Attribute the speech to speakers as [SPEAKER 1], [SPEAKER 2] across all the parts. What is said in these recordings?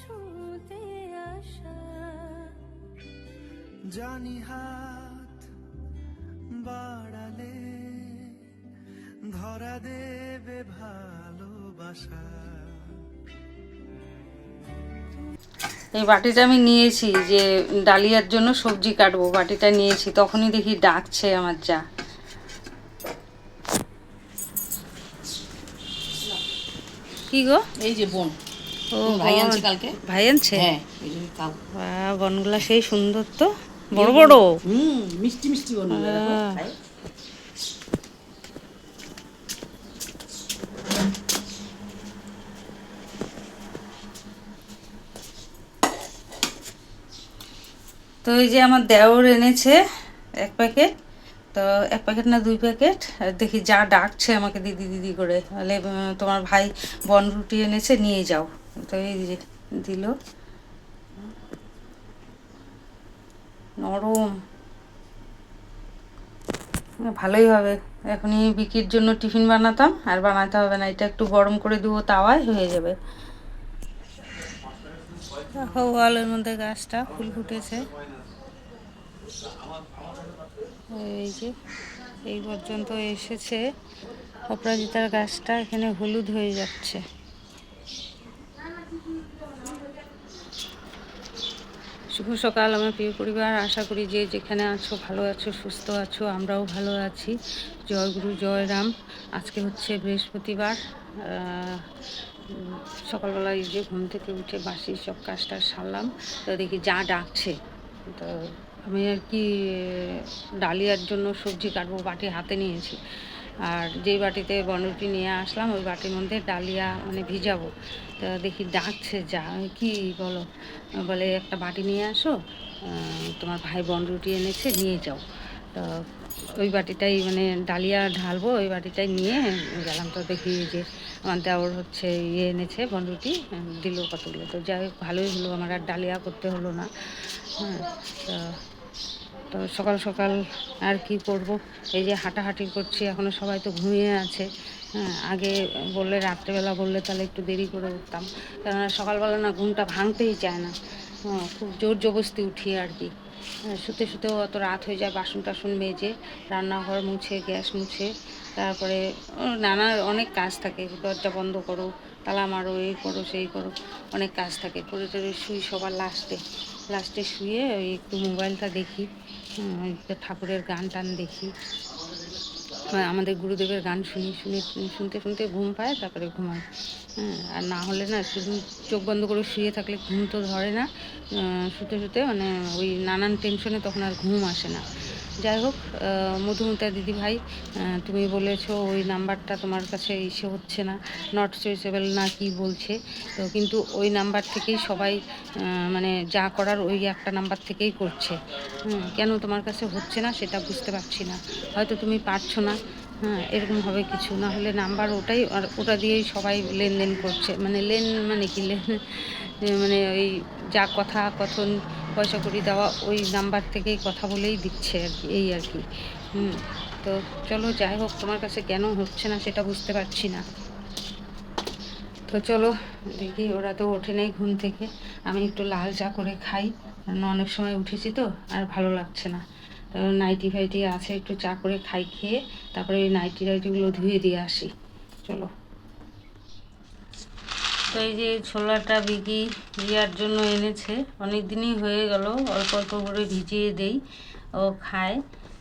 [SPEAKER 1] ছুঁতে আসা।
[SPEAKER 2] জানি হাত বাড়ালে ধরা দেবে ভালোবাসা।
[SPEAKER 3] এই বাটিটা আমি নিয়েছি যে ডালিয়ার জন্য সবজি কাটবো বাটিটা নিয়েছি। তখনই দেখি ডাকছে আমার যা। কি গো?
[SPEAKER 4] এই যে বোন।
[SPEAKER 3] ও
[SPEAKER 4] ভাই আনছে কালকে?
[SPEAKER 3] ভাই আনছে?
[SPEAKER 4] হ্যাঁ
[SPEAKER 3] বনগুলা সেই সুন্দর তো। বড় বড়।
[SPEAKER 4] হুম মিষ্টি মিষ্টি বোন
[SPEAKER 3] হ্যাঁ। তো এই যে আমার দেওর এনেছে এক প্যাকেট। তো এক প্যাকেট না দুই প্যাকেট। আর দেখি যা ডাকছে আমাকে দিদি দিদি করে। তাহলে তোমার ভাই বন রুটি এনেছে নিয়ে যাও। তো দিল। নরম। ভালোই হবে। এখনই বিকির জন্য টিফিন বানাতাম, আর বানাতে হবে না। এটা একটু গরম করে দেবো তাওয়ায় হয়ে যাবে। ওয়ালের মধ্যে গাছটা, ফুল ফুটেছে। এই যে, এই পর্যন্ত এসেছে। অপরাজিতার গাছটা এখানে হলুদ হয়ে যাচ্ছে। শুভ সকাল আমার প্রিয় পরিবার। আশা করি যে যেখানে আছো ভালো আছো সুস্থ আছো আমরাও ভালো আছি। জয় গুরু জয় রাম। আজকে হচ্ছে বৃহস্পতিবার। আহ, উম, সকালবেলা এই যে ঘুম থেকে উঠে বাসি সব কাজটা সারলাম। তো দেখি যা ডাকছে। তো আমি আর কি ডালিয়ার জন্য সবজি কাটবো বাটি হাতে নিয়েছি। আর যেই বাটিতে বনরুটি নিয়ে আসলাম, ওই বাটির মধ্যে ডালিয়া মানে ভিজাবো। তো দেখি ডাকছে, যা, কি বলো? বলে, একটা বাটি নিয়ে আসো তোমার ভাই বনরুটি এনেছে, নিয়ে যাও। তো ওই বাটিটাই মানে ডালিয়া ঢালবো, ওই বাটিটাই নিয়ে গেলাম। তো দেখি যে আমার দেওর হচ্ছে ইয়ে এনেছে বনরুটি দিল কতগুলো। তো যাই হোক, ভালোই হলো, আমার আর ডালিয়া করতে হলো না। হ্যাঁ তো তো সকাল সকাল আর কি করব? এই যে হাঁটাহাঁটি করছি এখনও সবাই তো ঘুমিয়ে আছে। হ্যাঁ আগে বললে রাত্রেবেলা বললে তাহলে একটু দেরি করে উঠতাম। কেননা সকালবেলা না ঘুমটা ভাঙতেই চায় না। হ্যাঁ, খুব জোর জবস্তি উঠি আর কি। হ্যাঁ, শুতে শুতেও অত রাত হয়ে যায় বাসন টাসন মেজে রান্নাঘর মুছে গ্যাস মুছে তারপরে নানা অনেক কাজ থাকে। দরজা বন্ধ করো তালা মারো এই করো সেই করো অনেক কাজ থাকে। করে টরে শুই সবার লাস্টে। লাস্টে শুয়ে ওই একটু মোবাইলটা দেখি। ঠাকুরের গান টান দেখি। আমাদের গুরুদেবের গান শুনি, শুনে, শুনতে শুনতে ঘুম পায়, তারপরে ঘুমাই। হ্যাঁ আর না হলে না শুধু চোখ বন্ধ করে শুয়ে থাকলে ঘুম তো ধরে না। শুতে শুতে মানে ওই নানান টেনশনে তখন আর ঘুম আসে না। যাই হোক মধুমিতা দিদি ভাই তুমি বলেছ ওই নাম্বারটা তোমার কাছে ইসে হচ্ছে না নট সুইচেবল না কি বলছে। তো কিন্তু ওই নাম্বার থেকেই সবাই মানে যা করার ওই একটা নাম্বার থেকেই করছে। কেন তোমার কাছে হচ্ছে না সেটা বুঝতে পারছি না। হয়তো তুমি পারছ না হ্যাঁ এরকম হবে কিছু। না হলে নাম্বার ওটাই, আর ওটা দিয়েই সবাই লেনদেন করছে। মানে লেন মানে কি লেন? মানে ওই যা কথা কথন পয়সা করি দেওয়া ওই নাম্বার থেকেই কথা বলেই দিচ্ছে আর কি, এই আর কি। হুম, তো চলো যাই হোক, তোমার কাছে কেন হচ্ছে না সেটা বুঝতে পারছি না। তো চলো, দেখি ওরা তো ওঠে নেই ঘুম থেকে। আমি একটু লাল চা করে খাই কারণ অনেক সময় উঠেছি তো, আর ভালো লাগছে না। তো নাইটি ফাইটি আছে, একটু চা করে খাই খেয়ে, তারপরে ওই নাইটি টাইটিগুলো ধুয়ে দিয়ে আসি। চলো। তো এই যে ছোলাটা বিকি রিয়ার জন্য এনেছে অনেক দিনই হয়ে গেল, অল্প অল্প করে ভিজিয়ে দেই, ও খায়,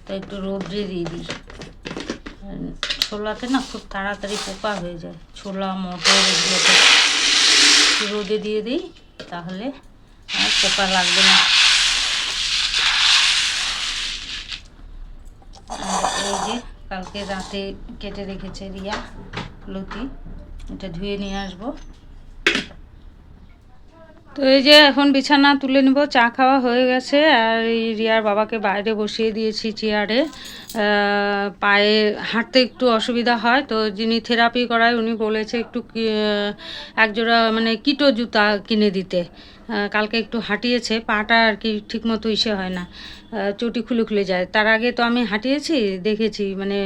[SPEAKER 3] তো একটু রোদ্রে দিয়ে দিই। ছোলাতে না খুব তাড়াতাড়ি পোকা হয়ে যায়, ছোলা, মটর এগুলোতে। রোদে দিয়ে দিই, তাহলে আর পোকা লাগবে না। এই যে কালকে রাতে কেটে রেখেছে রিয়া লতি, এটা ধুয়ে নিয়ে আসব। তো এই যে এখন বিছানা তুলে নিব, চা খাওয়া হয়ে গেছে, আর এই রিয়ার বাবাকে বাইরে বসিয়ে দিয়েছি চেয়ারে। পায়ে হাঁটতে একটু অসুবিধা হয়, তো যিনি থেরাপি করায় উনি বলেছে একটু একজোড়া মানে কিটো জুতা কিনে দিতে। কালকে একটু হাঁটিয়েছে, পাটা আর কি ঠিক মতো ইসে হয় না। চটি খুলে খুলে যায়। তার আগে তো আমি হাঁটিয়েছি, দেখেছি মানে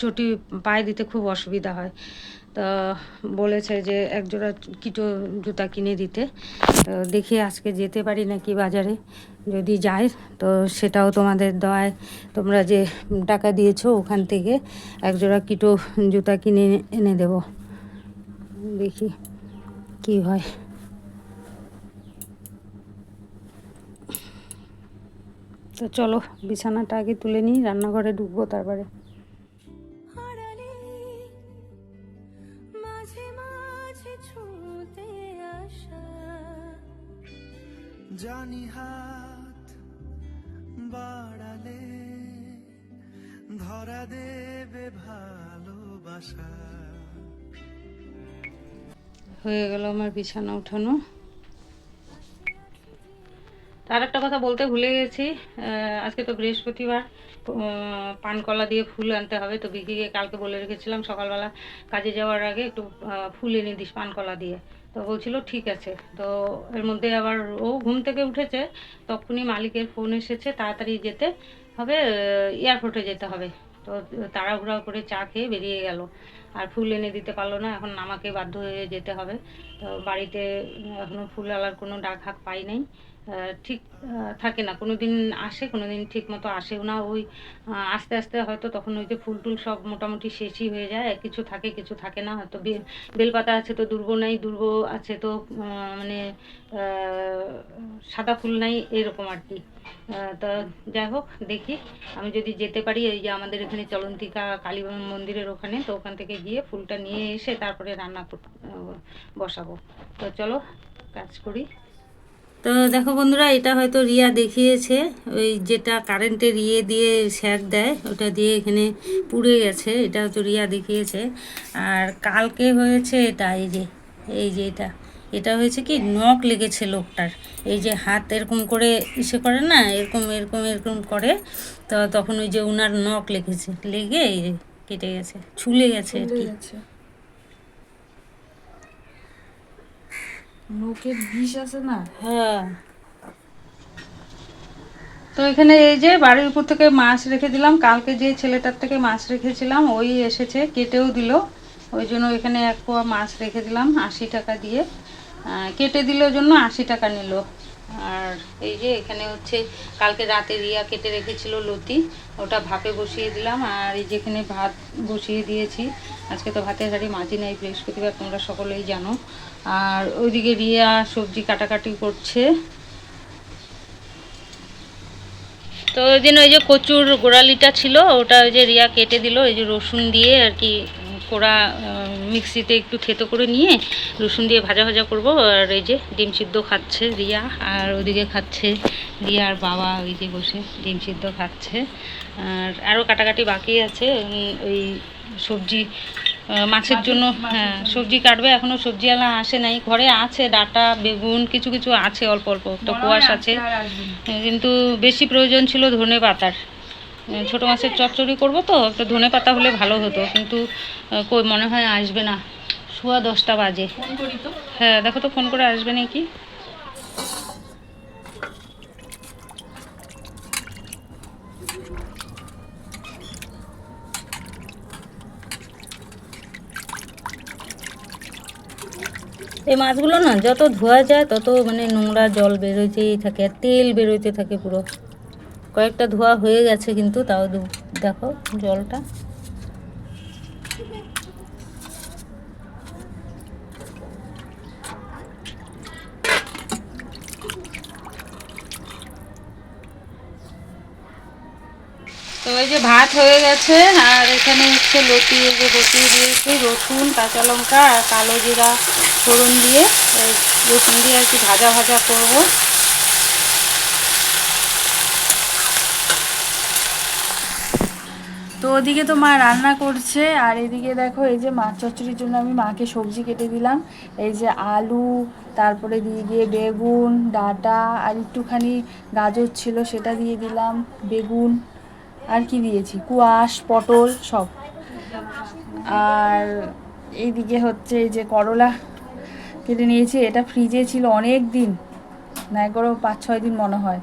[SPEAKER 3] চটি পায়ে দিতে খুব অসুবিধা হয়। তো বলেছে যে একজোড়া কিটো জুতা কিনে দিতে। তো দেখি আজকে যেতে পারি নাকি বাজারে। যদি যাই তো সেটাও তোমাদের দয় তোমরা যে টাকা দিয়েছ ওখান থেকে একজোড়া কিটো জুতা কিনে এনে দেব। দেখি কি হয়। তো চলো, বিছানাটা আগে তুলে নিই, রান্নাঘরে ঢুকবো তারপরে। হয়ে গেল আমার বিছানা উঠানো। আর একটা কথা বলতে ভুলে গেছি। আজকে তো বৃহস্পতিবার পানকলা দিয়ে ফুল আনতে হবে। তো বিকিকে কালকে বলে রেখেছিলাম সকালবেলা কাজে যাওয়ার আগে একটু ফুল এনে দিস পানকলা দিয়ে। তো বলছিল, ঠিক আছে। তো এর মধ্যে আবার ও ঘুম থেকে উঠেছে, তখনই মালিকের ফোন এসেছে, তাড়াতাড়ি যেতে হবে এয়ারপোর্টে যেতে হবে। তো তাড়াহুড়া করে চা খেয়ে বেরিয়ে গেল। আর ফুল এনে দিতে পারল না। এখন আমাকে বাধ্য হয়ে যেতে হবে। তো বাড়িতে এখনও ফুল আলার কোনো ডাক হাক পাই নাই। ঠিক থাকে না। কোনো দিন আসে কোনো দিন ঠিক মতো আসেও না। ওই আস্তে আস্তে হয়তো তখন ওই যে ফুল টুল সব মোটামুটি শেষই হয়ে যায়। কিছু থাকে কিছু থাকে না। হয়তো বেলপাতা আছে তো দুর্ব নাই, দুর্ব আছে তো মানে সাদা ফুল নাই, এরকম আর কি। তা যাই হোক, দেখি। আমি যদি যেতে পারি, এই যে আমাদের এখানে চলন্তিকা কালী মন্দিরের ওখানে, তো ওখান থেকে গিয়ে ফুলটা নিয়ে এসে তারপরে রান্না বসাবো। তো চলো, কাজ করি। তো দেখো বন্ধুরা, এটা হয়তো রিয়া দেখিয়েছে। ওই যেটা কারেন্টের ইয়ে দিয়ে স্যাক দেয়, ওটা দিয়ে এখানে পুড়ে গেছে। এটা হয়তো রিয়া দেখিয়েছে। আর কালকে হয়েছে এটা, এই যে এই যে এটা। এটা হয়েছে কি, নখ লেগেছে লোকটার। এই যে হাত এরকম করে ইসে করে না, এরকম এরকম এরকম করে, তো তখন ওই যে উনার নখ লেগেছে। লেগে কেটে গেছে, ছুলে গেছে আর কি।
[SPEAKER 4] নোকের বিষ আছে না?
[SPEAKER 3] হ্যাঁ। তো এখানে এই যে বাড়ির উপর থেকে মাছ রেখে দিলাম। কালকে যে ছেলেটার থেকে মাছ রেখেছিলাম ওই এসেছে কেটেও দিল। ওই জন্য এখানে এক পোয়া মাছ রেখে দিলাম আশি টাকা দিয়ে। কেটে দিল জন্য আশি টাকা নিল। আর এই যে এখানে হচ্ছে কালকে রাতে রিয়া কেটে রেখেছিল লতি, ওটা ভাপে বসিয়ে দিলাম আর এই যেখানে ভাত বসিয়ে দিয়েছি, আজকে তো ভাতের হাঁড়ি মাঝি নাই, বৃহস্পতিবার তোমরা সকলেই জানো। আর ওইদিকে রিয়া সবজি কাটাকাটি করছে। তো ওই দিন ওই যে কচুর গোড়ালিটা ছিল, ওটা ওই যে রিয়া কেটে দিল এই যে রসুন দিয়ে আর কি কোড়া মিক্সিতে একটু থেতো করে নিয়ে রসুন দিয়ে ভাজা ভাজা করব। আর এই যে ডিম সিদ্ধ খাচ্ছে রিয়া আর ওদিকে খাচ্ছে রিয়ার বাবা ওই যে বসে ডিম সিদ্ধ খাচ্ছে। আর আরও কাটাকাটি বাকি আছে ওই সবজি মাছের জন্য হ্যাঁ সবজি কাটবে এখনও সবজিওয়ালা আসে নাই। ঘরে আছে ডাটা বেগুন কিছু কিছু আছে অল্প অল্প একটা কুয়াশ আছে। কিন্তু বেশি প্রয়োজন ছিল ধনে পাতার। ছোট মাছের চচ্চড়ি করব তো একটা ধনে পাতা হলে ভালো হতো কিন্তু কই মনে হয় আসবে না। সোয়া দশটা বাজে।
[SPEAKER 4] ফোন করি তো?
[SPEAKER 3] হ্যাঁ দেখো তো ফোন করে আসবে নাকি? এই মাছগুলো না যত ধোয়া যায় তত মানে নোংরা জল বেরোতেই থাকে আর তেল বেরোতে থাকে পুরো। কয়েকটা ধোয়া হয়ে গেছে কিন্তু, তাও দেখো জলটা। তো যে ভাত হয়ে গেছে, আর এখানে হচ্ছে লতি যে বসিয়ে দিয়েছি, রসুন, কাঁচা লঙ্কা, আর কালো জিরা ফোড়ন দিয়ে রসুন দিয়ে আর কি ভাজা ভাজা করব।
[SPEAKER 4] তো ওদিকে তো মা রান্না করছে, আর এদিকে দেখো এই যে মাছ চচ্চড়ির জন্য আমি মাকে সবজি কেটে দিলাম। এই যে আলু, তারপরে দিয়ে দিয়ে বেগুন, ডাঁটা, আর একটুখানি গাজর ছিল সেটা দিয়ে দিলাম, বেগুন, আর কি দিয়েছি? কুয়াশ, পটল সব। আর এইদিকে হচ্ছে এই যে করলা কেটে নিয়েছি, এটা ফ্রিজে ছিল অনেক দিন না একবারও পাঁচ ছয় দিন মনে হয়।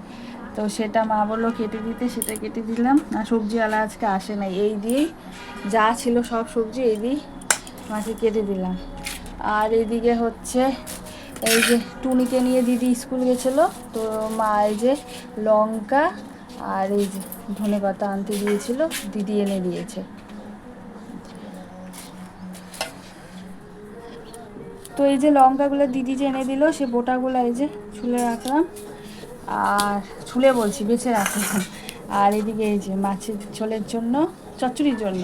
[SPEAKER 4] তো সেটা মা বলল কেটে দিতে, সেটা কেটে দিলাম। না সবজিওয়ালা আজকে আসে নাই। এই দিয়েই যা ছিল সব সবজি এই দিয়েই মাকে কেটে দিলাম। আর এদিকে হচ্ছে এই যে টুনিকে নিয়ে দিদি স্কুল গেছিল। তো মা এই যে লঙ্কা আর এই যে ধনে পাতা আনতে দিয়েছিল, দিদি এনে দিয়েছে। তো এই যে লঙ্কাগুলো দিদি যে এনে দিল, সে বোটাগুলো এই যে ছুলে রাখলাম। আর ছুলে বলছি, বেছে রাখলাম আর এদিকে এই যে মাছের ঝোলের জন্য, চচ্চড়ির জন্য।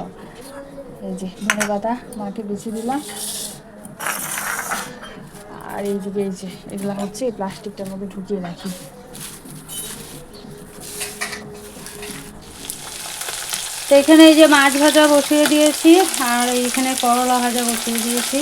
[SPEAKER 4] এই যে ধনে পাতা মাকে বেছে দিলাম। আর এইদিকে এই যে এগুলো হচ্ছে, এই প্লাস্টিকটার মধ্যে ঢুকিয়ে রাখি।
[SPEAKER 3] তো এখানে এই যে মাছ ভাজা বসিয়ে দিয়েছি, আর এইখানে করলা ভাজা বসিয়ে দিয়েছি।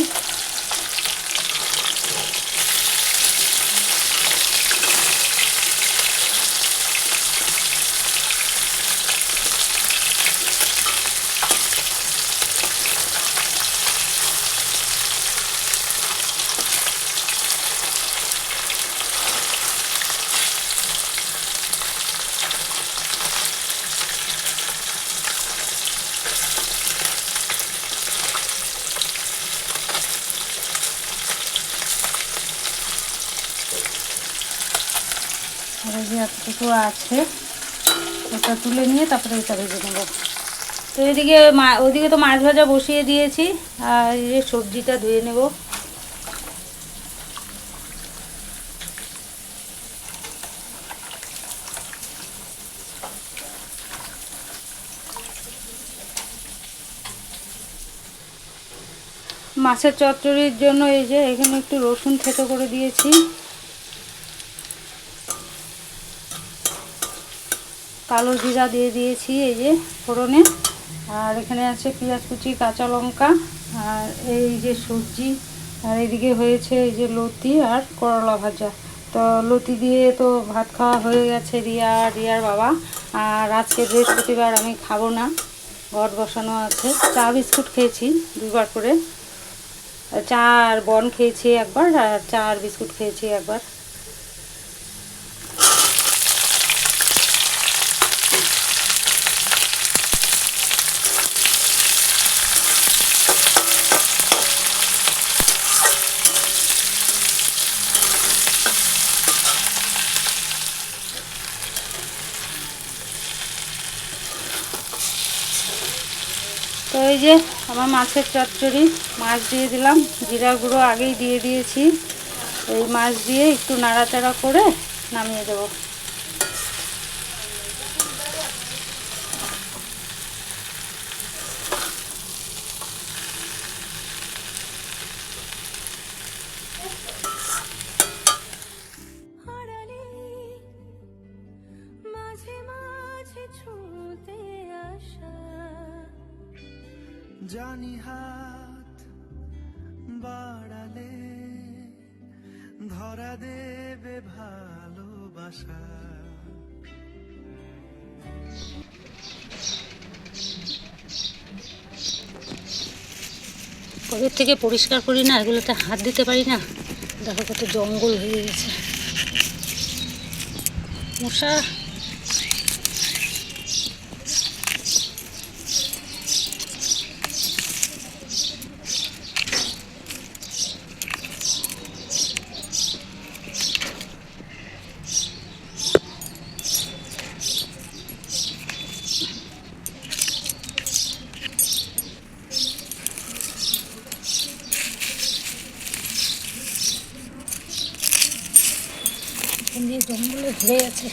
[SPEAKER 3] এই যে এতটুকু আছে, ওটা তুলে নিয়ে তারপরে এটা ভেজে নেব। তো এদিকে মা ওইদিকে তো মাছ ভাজা বসিয়ে দিয়েছি, আর এই যে সবজিটা ধুয়ে নেব। মাছের চচ্চড়ির জন্য এই যে এখানে একটু রসুন থেতো করে দিয়েছি। কালো জিরা দিয়ে দিয়েছি, এই যে ফোড়নে। আর এখানে আছে পেঁয়াজ কুচি, কাঁচা লঙ্কা, আর এই যে সবজি। আর এদিকে হয়েছে এই যে লতি আর করলা ভাজা। তো লতি দিয়ে তো ভাত খাওয়া হয়ে গেছে রিয়া, রিয়ার বাবা। আর আজকে বৃহস্পতিবার আমি খাব না, ঘট বসানো আছে। চা বিস্কুট খেয়েছি দুবার করে। চা আর বন খেয়েছি একবার, আর চা আর বিস্কুট খেয়েছি একবার। তো এই যে আমার মাছের চচ্চড়ি, মাছ দিয়ে দিলাম। জিরা গুঁড়ো আগেই দিয়ে দিয়েছি। এই মাছ দিয়ে একটু নাড়াচাড়া করে নামিয়ে দেবো।
[SPEAKER 2] ধরা দেবে ভালোবাসা।
[SPEAKER 3] কবের থেকে পরিষ্কার করি না, এগুলোতে হাত দিতে পারি না। দেখো কত জঙ্গল হয়ে গেছে। মশা এখান ভরে গেছে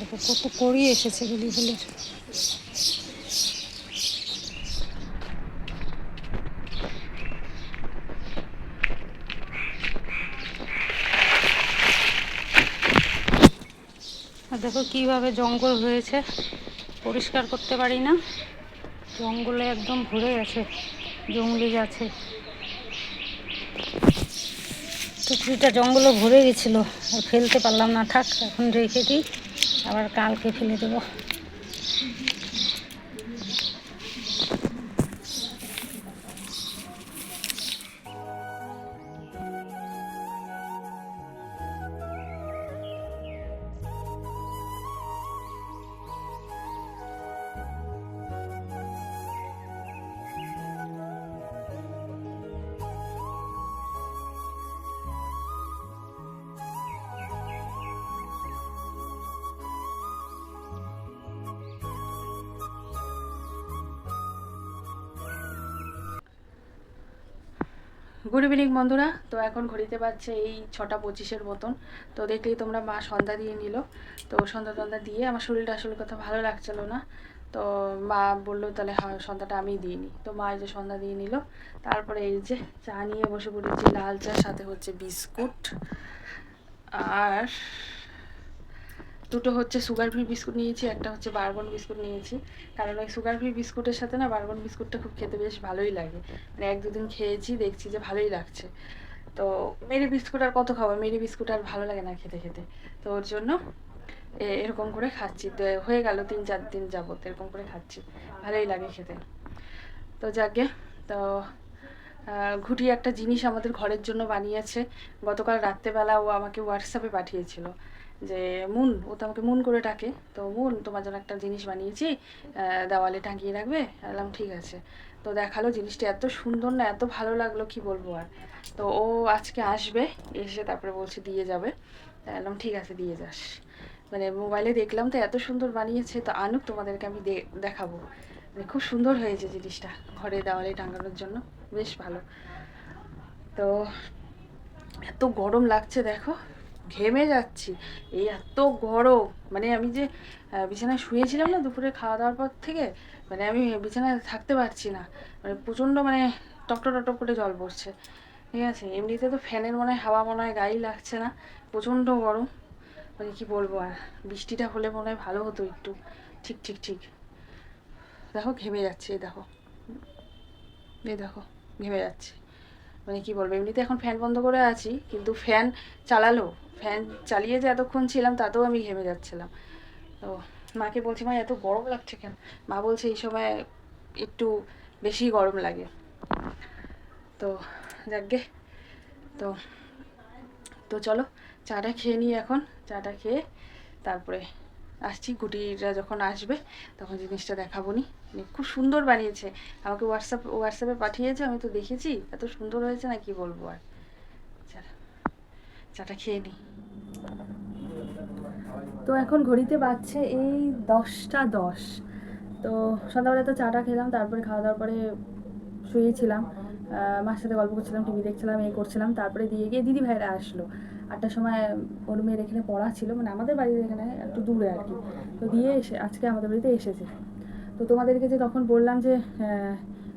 [SPEAKER 3] দেখো কত কড়ি এসেছে গুলি দেখো কীভাবে জঙ্গল হয়েছে। পরিষ্কার করতে পারি না। জঙ্গলে একদম ভরে গেছে, জঙ্গলি গাছে টুকরিটা জঙ্গলে ভরে গেছিল ফেলতে পারলাম না। থাক, এখন রেখে দিই, আবার কালকে ফেলে দেবো।
[SPEAKER 4] গুড ইভিনিং বন্ধুরা। তো এখন ঘড়িতে পাচ্ছে এই ছটা পঁচিশের মতন। তো দেখলেই তোমরা মা সন্ধ্যা দিয়ে নিল। তো সন্ধ্যা সন্ধ্যা দিয়ে আমার শরীরটা আসলে কথা ভালো লাগছিল না। তো মা বলল, তাহলে হ্যাঁ সন্ধ্যাটা আমি দিয়ে নিই। তো মা এই যে সন্ধ্যা দিয়ে নিল। তারপরে এই যে চা নিয়ে বসে পড়েছি, লাল চার সাথে হচ্ছে বিস্কুট। আর দুটো হচ্ছে সুগার ফ্রি বিস্কুট নিয়েছি, একটা হচ্ছে বারবন বিস্কুট নিয়েছি। কারণ ওই সুগার ফ্রি বিস্কুটের সাথে না বারবন বিস্কুটটা খুব খেতে বেশ ভালোই লাগে। মানে এক দুদিন খেয়েছি, দেখছি যে ভালোই লাগছে। তো মেরি বিস্কুট আর কত খাব? মেরি বিস্কুট আর ভালো লাগে না খেতে খেতে। তো ওর জন্য এরকম করে খাচ্ছি। তো, হয়ে গেল তিন চার দিন যাবত এরকম করে খাচ্ছি। ভালোই লাগে খেতে। তো যাকে, তো ঘুটি একটা জিনিস আমাদের ঘরের জন্য বানিয়েছে। গতকাল রাত্রেবেলা ও আমাকে হোয়াটসঅ্যাপে পাঠিয়েছিল। যে মুন, ও তো আমাকে মুন করে ডাকে। তো মুন, তোমার জন্য একটা জিনিস বানিয়েছি দেওয়ালে টাঙিয়ে রাখবে। বললাম, ঠিক আছে। তো দেখাল জিনিসটা এত সুন্দর না, এত ভালো লাগল, কি বলব আর। তো ও আজকে আসবে, এসে তারপরে বলছে দিয়ে যাবে। বললাম, ঠিক আছে, দিয়ে যাস। মানে মোবাইলে দেখলাম তো এত সুন্দর বানিয়েছে, তো আনুক, তোমাদেরকে আমি দেখাবো। মানে খুব সুন্দর হয়েছে জিনিসটা, ঘরে দেওয়ালে টাঙানোর জন্য। বেশ ভালো। তো এত গরম লাগছে, দেখো। ঘেমে যাচ্ছি। এই এত গরম। মানে আমি যে বিছানায় শুয়েছিলাম না দুপুরে খাওয়া দাওয়ার পর থেকে মানে আমি বিছানায় থাকতে পারছি না। মানে প্রচণ্ড মানে টকটক টকটক করে জল পড়ছে। ঠিক আছে? এমনিতে তো ফ্যানের মনে হয়, হাওয়া মনে হয় গায়ে লাগছে না। প্রচণ্ড গরম। মানে কি বলব আর? বৃষ্টিটা হলে মনে হয় ভালো হতো একটু। ঠিক ঠিক ঠিক। দেখো, ঘেমে যাচ্ছে, এই দেখো। এই দেখো, ঘেমে যাচ্ছে। মানে কি বলব, এমনিতে এখন ফ্যান বন্ধ করে আছি, কিন্তু ফ্যান চালালো। ফ্যান চালিয়ে যে এতক্ষণ ছিলাম, তাতেও আমি ঘেমে যাচ্ছিলাম। তো মাকে বলছি, মা, এত গরম লাগছে কেন? মা বলছে, এই সময় একটু বেশি গরম লাগে। তো যাকগে। তো তো চলো চাটা খেয়ে নিই এখন। চাটা খেয়ে তারপরে আসছি গুটিরা যখন আসবে, তখন জিনিসটা দেখাবো নি মানে খুব সুন্দর বানিয়েছে। আমাকে হোয়াটসঅ্যাপ হোয়াটসঅ্যাপে পাঠিয়েছে, আমি তো দেখেছি। এত সুন্দর হয়েছে না, কি বলব আর? চলো, চাটা খেয়ে নিই তো এখন ঘড়িতে বাজছে এই দশটা দশ। তো সন্ধ্যাবেলা তো চাটা খেলাম, তারপরে খাওয়া দাওয়ার পরে শুয়েছিলাম। মার সাথে গল্প করছিলাম, টিভি দেখছিলাম এই করছিলাম, তারপরে দিয়ে গিয়ে দিদি ভাইরা আসলো। আটটার সময় ওর মেয়ের এখানে পড়া ছিল মানে আমাদের বাড়ির এখানে একটু দূরে আর কি। তো দিয়ে এসে, আজকে আমাদের বাড়িতে এসেছে। তো তোমাদেরকে যে তখন বললাম যে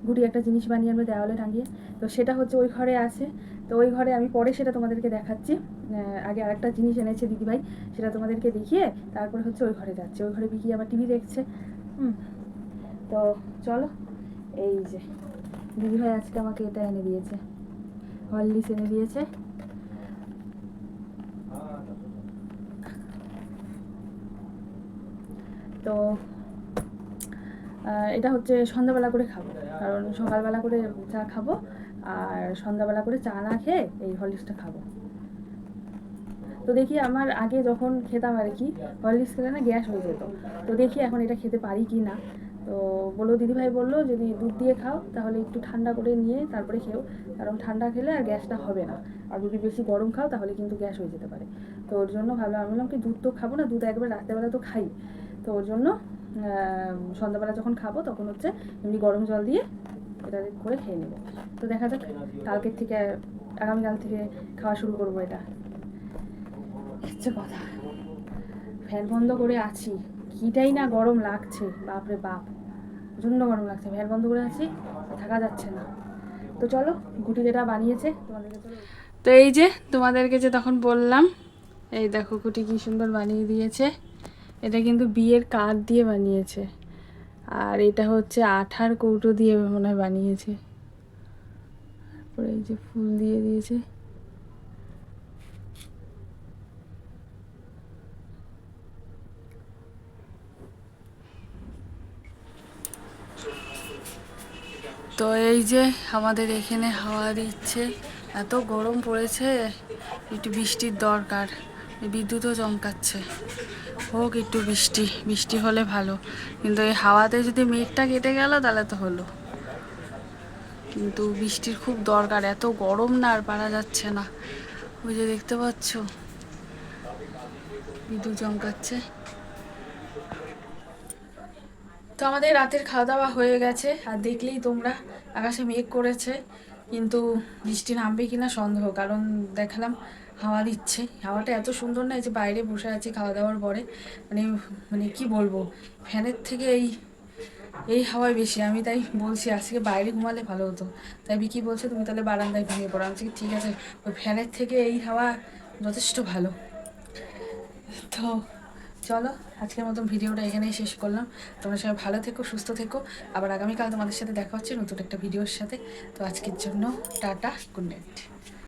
[SPEAKER 4] গুটি একটা জিনিস বানিয়ে আনবে দেওয়ালে টাঙিয়ে, তো সেটা হচ্ছে ওই ঘরে আছে। তো ওই ঘরে আমি পরে সেটা তোমাদেরকে দেখাচ্ছি। আগে আরেকটা জিনিস এনেছে দিদিভাই, সেটা তোমাদেরকে দেখিয়ে তারপরে হচ্ছে ওই ঘরে যাচ্ছে। ওই ঘরে বিকি আবার টিভি দেখছে। হুম। তো চলো, এই যে, দিদিভাই আজকে আমাকে এটা এনে দিয়েছে। হরলিক্স এনে দিয়েছে। তো এটা হচ্ছে সন্ধ্যাবেলা করে খাব। কারণ সকালবেলা করে চা খাব আর সন্ধ্যাবেলা করে চা না খেয়ে এই হরলিক্সটা খাব। তো দেখি আমার আগে যখন খেতাম আর কি, হরলিক্স খেলে না গ্যাস হয়ে যেত। তো দেখি এখন এটা খেতে পারি কি না। তো বলল, দিদিভাই বলল, যদি দুধ দিয়ে খাও, তাহলে একটু ঠান্ডা করে নিয়ে তারপরে খেও কারণ ঠান্ডা খেলে আর গ্যাসটা হবে না। আর যদি বেশি গরম খাও, তাহলে কিন্তু গ্যাস হয়ে যেতে পারে। তো ওর জন্য ভাবলাম, আমি বললাম, কি দুধ তো খাব না, দুধ একবার রাত্রেবেলা তো খাই। তো ওর জন্য সন্ধ্যাবেলা যখন খাব তখন হচ্ছে এমনি গরম জল দিয়ে এটা করে খেয়ে নেব। তো দেখা যাক, কালকের থেকে, আগামীকাল থেকে খাওয়া শুরু করব এটা। হচ্ছে কথা। ফ্যান বন্ধ করে আছি। কিটাই না গরম লাগছে, বাপরে বাপ। প্রচণ্ড গরম লাগছে, ফ্যান বন্ধ করে আছি, থাকা যাচ্ছে না। তো চলো, গুটি যেটা বানিয়েছে, তোমাদেরকে তো এই যে, তোমাদেরকে যে তখন বললাম, এই দেখো গুটি কি সুন্দর বানিয়ে দিয়েছে। এটা কিন্তু বিয়ের কার্ড দিয়ে বানিয়েছে। আর এটা হচ্ছে আঠার কৌটো দিয়ে মনে হয় বানিয়েছে। তারপরে এই যে ফুল দিয়ে দিয়েছে। তো এই যে আমাদের এখানে হাওয়া দিচ্ছে। এত গরম পড়েছে, একটু বৃষ্টির দরকার, বিদ্যুৎও চমকাচ্ছে। হোক, একটু বৃষ্টি বৃষ্টি হলে ভালো। কিন্তু এই হাওয়াতে যদি মেঘটা কেটে গেল, তাহলে তো হলো। কিন্তু বৃষ্টির খুব দরকার, এত গরম না, আর পারা যাচ্ছে না। ওই যে দেখতে পাচ্ছ? বিদ্যুৎ চমকাচ্ছে। তো আমাদের রাতের খাওয়া দাওয়া হয়ে গেছে, আর দেখলেই তোমরা আকাশে মেঘ করেছে। কিন্তু বৃষ্টি নামবে কিনা সন্দেহ, কারণ দেখালাম হাওয়া দিচ্ছে। হাওয়াটা এত সুন্দর না যে বাইরে বসে আছি খাওয়া দাওয়ার পরে। মানে মানে কি বলব? ফ্যানের থেকে এই এই হাওয়ায় বেশি। আমি তাই বলছি আজকে বাইরে ঘুমালে ভালো হতো। তাই বিকি বলছে, তুমি তাহলে বারান্দায় ঘুমিয়ে পড়ো। আমি ঠিক আছে। ওই ফ্যানের থেকে এই হাওয়া যথেষ্ট ভালো। তো চলো, আজকের মতন ভিডিওটা এখানেই শেষ করলাম। তোমরা সবাই ভালো থেকো, সুস্থ থেকো। আবার আগামীকাল তোমাদের সাথে দেখা হচ্ছে নতুন একটা ভিডিওর সাথে। তো আজকের জন্য টাটা, গুড নাইট।